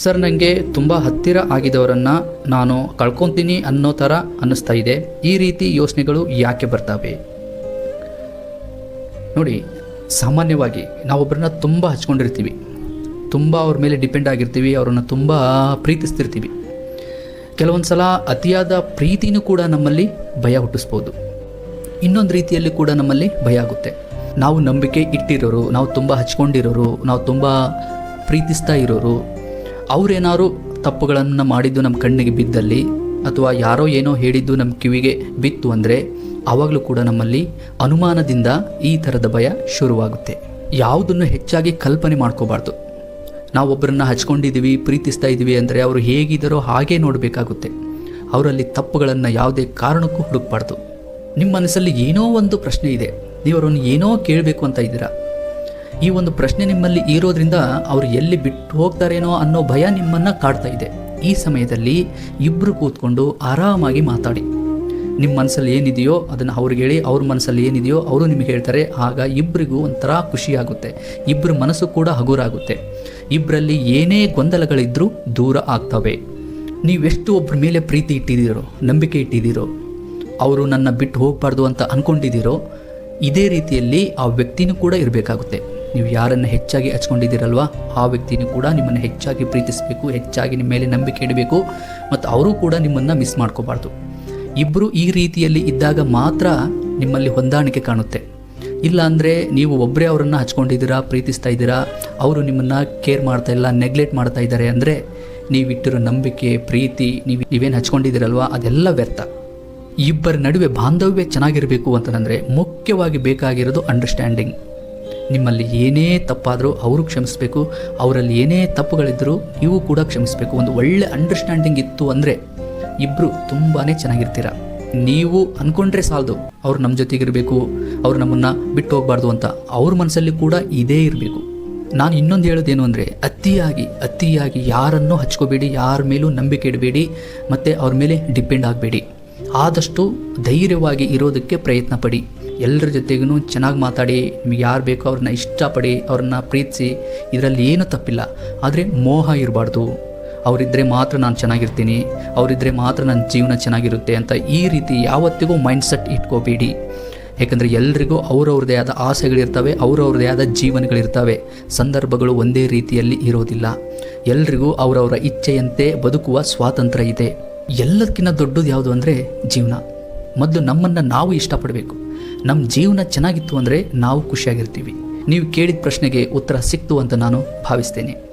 Sir ನನಗೆ ತುಂಬ ಹತ್ತಿರ ಆಗಿದವರನ್ನು ನಾನು ಕಳ್ಕೊತೀನಿ ಅನ್ನೋ ಥರ ಅನ್ನಿಸ್ತಾ ಇದೆ. ಈ ರೀತಿ ಯೋಚನೆಗಳು ಯಾಕೆ ಬರ್ತವೆ? ನೋಡಿ, ಸಾಮಾನ್ಯವಾಗಿ ನಾವೊಬ್ಬರನ್ನ ತುಂಬ ಹಚ್ಕೊಂಡಿರ್ತೀವಿ. ತುಂಬ ಅವ್ರ ಮೇಲೆ ಡಿಪೆಂಡ್ ಆಗಿರ್ತೀವಿ, ಅವರನ್ನು ತುಂಬ ಪ್ರೀತಿಸ್ತಿರ್ತೀವಿ. ಕೆಲವೊಂದು ಸಲ ಅತಿಯಾದ ಪ್ರೀತಿನೂ ಕೂಡ ನಮ್ಮಲ್ಲಿ ಭಯ ಹುಟ್ಟಿಸ್ಬೋದು. ಇನ್ನೊಂದು ರೀತಿಯಲ್ಲಿ ಕೂಡ ನಮ್ಮಲ್ಲಿ ಭಯ ಆಗುತ್ತೆ. ನಾವು ನಂಬಿಕೆ ಇಟ್ಟಿರೋರು, ನಾವು ತುಂಬ ಹಚ್ಕೊಂಡಿರೋರು, ನಾವು ತುಂಬ ಪ್ರೀತಿಸ್ತಾ ಇರೋರು ಅವರೇನಾದ್ರು ತಪ್ಪುಗಳನ್ನು ಮಾಡಿದ್ದು ನಮ್ಮ ಕಣ್ಣಿಗೆ ಬಿದ್ದಲ್ಲಿ ಅಥವಾ ಯಾರೋ ಏನೋ ಹೇಳಿದ್ದು ನಮ್ಮ ಕಿವಿಗೆ ಬಿತ್ತು ಅಂದರೆ ಆವಾಗಲೂ ಕೂಡ ನಮ್ಮಲ್ಲಿ ಅನುಮಾನದಿಂದ ಈ ಥರದ ಭಯ ಶುರುವಾಗುತ್ತೆ. ಯಾವುದನ್ನು ಹೆಚ್ಚಾಗಿ ಕಲ್ಪನೆ ಮಾಡ್ಕೋಬಾರ್ದು. ನಾವು ಒಬ್ಬರನ್ನ ಹಚ್ಕೊಂಡಿದ್ದೀವಿ ಪ್ರೀತಿಸ್ತಾ ಇದ್ದೀವಿ ಅಂದರೆ ಅವರು ಹೇಗಿದ್ದಾರೋ ಹಾಗೇ ನೋಡಬೇಕಾಗುತ್ತೆ. ಅವರಲ್ಲಿ ತಪ್ಪುಗಳನ್ನು ಯಾವುದೇ ಕಾರಣಕ್ಕೂ ಹುಡುಕ್ಬಾರ್ದು. ನಿಮ್ಮ ಮನಸ್ಸಲ್ಲಿ ಏನೋ ಒಂದು ಪ್ರಶ್ನೆ ಇದೆ. ನೀವು ಅವರನ್ನು ಏನೋ ಕೇಳಬೇಕು ಅಂತ ಇದ್ದೀರಾ? ಈ ಒಂದು ಪ್ರಶ್ನೆ ನಿಮ್ಮಲ್ಲಿ ಇರೋದ್ರಿಂದ ಅವರು ಎಲ್ಲಿ ಬಿಟ್ಟು ಹೋಗ್ತಾರೇನೋ ಅನ್ನೋ ಭಯ ನಿಮ್ಮನ್ನು ಕಾಡ್ತಾ ಇದೆ. ಈ ಸಮಯದಲ್ಲಿ ಇಬ್ಬರು ಕೂತ್ಕೊಂಡು ಆರಾಮಾಗಿ ಮಾತಾಡಿ. ನಿಮ್ಮ ಮನಸ್ಸಲ್ಲಿ ಏನಿದೆಯೋ ಅದನ್ನು ಅವ್ರಿಗೆ ಹೇಳಿ, ಅವ್ರ ಮನಸ್ಸಲ್ಲಿ ಏನಿದೆಯೋ ಅವರು ನಿಮಗೆ ಹೇಳ್ತಾರೆ. ಆಗ ಇಬ್ಬರಿಗೂ ಒಂಥರ ಖುಷಿಯಾಗುತ್ತೆ. ಇಬ್ಬರ ಮನಸ್ಸು ಕೂಡ ಹಗುರಾಗುತ್ತೆ. ಇಬ್ಬರಲ್ಲಿ ಏನೇ ಗೊಂದಲಗಳಿದ್ರೂ ದೂರ ಆಗ್ತವೆ. ನೀವೆಷ್ಟು ಒಬ್ಬರ ಮೇಲೆ ಪ್ರೀತಿ ಇಟ್ಟಿದ್ದೀರೋ, ನಂಬಿಕೆ ಇಟ್ಟಿದ್ದೀರೋ, ಅವರು ನನ್ನ ಬಿಟ್ಟು ಹೋಗಬಾರ್ದು ಅಂತ ಅಂದ್ಕೊಂಡಿದ್ದೀರೋ ಇದೇ ರೀತಿಯಲ್ಲಿ ಆ ವ್ಯಕ್ತಿನೂ ಕೂಡ ಇರಬೇಕಾಗುತ್ತೆ. ನೀವು ಯಾರನ್ನು ಹೆಚ್ಚಾಗಿ ಹಚ್ಕೊಂಡಿದ್ದೀರಲ್ವಾ, ಆ ವ್ಯಕ್ತಿನೂ ಕೂಡ ನಿಮ್ಮನ್ನು ಹೆಚ್ಚಾಗಿ ಪ್ರೀತಿಸಬೇಕು, ಹೆಚ್ಚಾಗಿ ನಿಮ್ಮ ಮೇಲೆ ನಂಬಿಕೆ ಇಡಬೇಕು ಮತ್ತು ಅವರು ಕೂಡ ನಿಮ್ಮನ್ನು ಮಿಸ್ ಮಾಡ್ಕೋಬಾರ್ದು. ಇಬ್ಬರು ಈ ರೀತಿಯಲ್ಲಿ ಇದ್ದಾಗ ಮಾತ್ರ ನಿಮ್ಮಲ್ಲಿ ಹೊಂದಾಣಿಕೆ ಕಾಣುತ್ತೆ. ಇಲ್ಲ ಅಂದರೆ ನೀವು ಒಬ್ಬರೇ ಅವರನ್ನು ಹಚ್ಕೊಂಡಿದ್ದೀರಾ, ಪ್ರೀತಿಸ್ತಾ ಇದ್ದೀರಾ, ಅವರು ನಿಮ್ಮನ್ನು ಕೇರ್ ಮಾಡ್ತಾ ಇಲ್ಲ ನೆಗ್ಲೆಕ್ಟ್ ಮಾಡ್ತಾ ಇದ್ದಾರೆ ಅಂದರೆ ನೀವಿಟ್ಟಿರೋ ನಂಬಿಕೆ, ಪ್ರೀತಿ, ನೀವು, ನೀವೇನು ಹಚ್ಕೊಂಡಿದ್ದೀರಲ್ವಾ, ಅದೆಲ್ಲ ವ್ಯರ್ಥ. ಇಬ್ಬರ ನಡುವೆ ಬಾಂಧವ್ಯ ಚೆನ್ನಾಗಿರಬೇಕು ಅಂತಂದರೆ ಮುಖ್ಯವಾಗಿ ಬೇಕಾಗಿರೋದು ಅಂಡರ್ಸ್ಟ್ಯಾಂಡಿಂಗ್ ನಿಮ್ಮಲ್ಲಿ ಏನೇ ತಪ್ಪಾದರೂ ಅವರು ಕ್ಷಮಿಸಬೇಕು, ಅವರಲ್ಲಿ ಏನೇ ತಪ್ಪುಗಳಿದ್ದರೂ ಇವು ಕೂಡ ಕ್ಷಮಿಸಬೇಕು. ಒಂದು ಒಳ್ಳೆ ಅಂಡರ್ಸ್ಟ್ಯಾಂಡಿಂಗ್ ಇತ್ತು ಅಂದರೆ ಇಬ್ಬರು ತುಂಬಾ ಚೆನ್ನಾಗಿರ್ತೀರ. ನೀವು ಅಂದ್ಕೊಂಡ್ರೆ ಸಾಲದು. ಅವ್ರು ನಮ್ಮ ಜೊತೆಗಿರಬೇಕು, ಅವ್ರು ನಮ್ಮನ್ನು ಬಿಟ್ಟು ಹೋಗಬಾರ್ದು ಅಂತ ಅವ್ರ ಮನಸ್ಸಲ್ಲಿ ಕೂಡ ಇದೇ ಇರಬೇಕು. ನಾನು ಇನ್ನೊಂದು ಹೇಳೋದೇನು ಅಂದರೆ, ಅತಿಯಾಗಿ ಅತಿಯಾಗಿ ಯಾರನ್ನು ಹಚ್ಕೋಬೇಡಿ, ಯಾರ ಮೇಲೂ ನಂಬಿಕೆ ಇಡಬೇಡಿ, ಮತ್ತು ಅವ್ರ ಮೇಲೆ ಡಿಪೆಂಡ್ ಆಗಬೇಡಿ. ಆದಷ್ಟು ಧೈರ್ಯವಾಗಿ ಇರೋದಕ್ಕೆ ಪ್ರಯತ್ನ ಪಡಿ. ಎಲ್ಲರ ಜೊತೆಗೂ ಚೆನ್ನಾಗಿ ಮಾತಾಡಿ, ನಿಮಗೆ ಯಾರು ಬೇಕೋ ಅವ್ರನ್ನ ಇಷ್ಟಪಡಿ, ಅವ್ರನ್ನ ಪ್ರೀತಿಸಿ, ಇದರಲ್ಲಿ ಏನೂ ತಪ್ಪಿಲ್ಲ. ಆದರೆ ಮೋಹ ಇರಬಾರ್ದು. ಅವರಿದ್ದರೆ ಮಾತ್ರ ನಾನು ಚೆನ್ನಾಗಿರ್ತೀನಿ ಅವರಿದ್ದರೆ ಮಾತ್ರ ನನ್ನ ಜೀವನ ಚೆನ್ನಾಗಿರುತ್ತೆ ಅಂತ ಈ ರೀತಿ ಯಾವತ್ತಿಗೂ ಮೈಂಡ್ಸೆಟ್ ಇಟ್ಕೋಬೇಡಿ. ಯಾಕಂದರೆ ಎಲ್ರಿಗೂ ಅವ್ರವ್ರದ್ದೇ ಆದ ಆಸೆಗಳಿರ್ತವೆ, ಅವ್ರವ್ರದ್ದೇ ಆದ ಜೀವನಗಳಿರ್ತವೆ. ಸಂದರ್ಭಗಳು ಒಂದೇ ರೀತಿಯಲ್ಲಿ ಇರೋದಿಲ್ಲ. ಎಲ್ರಿಗೂ ಅವರವರ ಇಚ್ಛೆಯಂತೆ ಬದುಕುವ ಸ್ವಾತಂತ್ರ್ಯ ಇದೆ. ಎಲ್ಲದಕ್ಕಿಂತ ದೊಡ್ಡದು ಯಾವುದು ಅಂದರೆ ಜೀವನ. ಮೊದಲು ನಮ್ಮನ್ನು ನಾವು ಇಷ್ಟಪಡಬೇಕು. ನಮ್ಮ ಜೀವನ ಚೆನ್ನಾಗಿತ್ತು ಅಂದರೆ ನಾವು ಖುಷಿಯಾಗಿರ್ತೀವಿ. ನೀವು ಕೇಳಿದ ಪ್ರಶ್ನೆಗೆ ಉತ್ತರ ಸಿಕ್ತು ಅಂತ ನಾನು ಭಾವಿಸ್ತೇನೆ.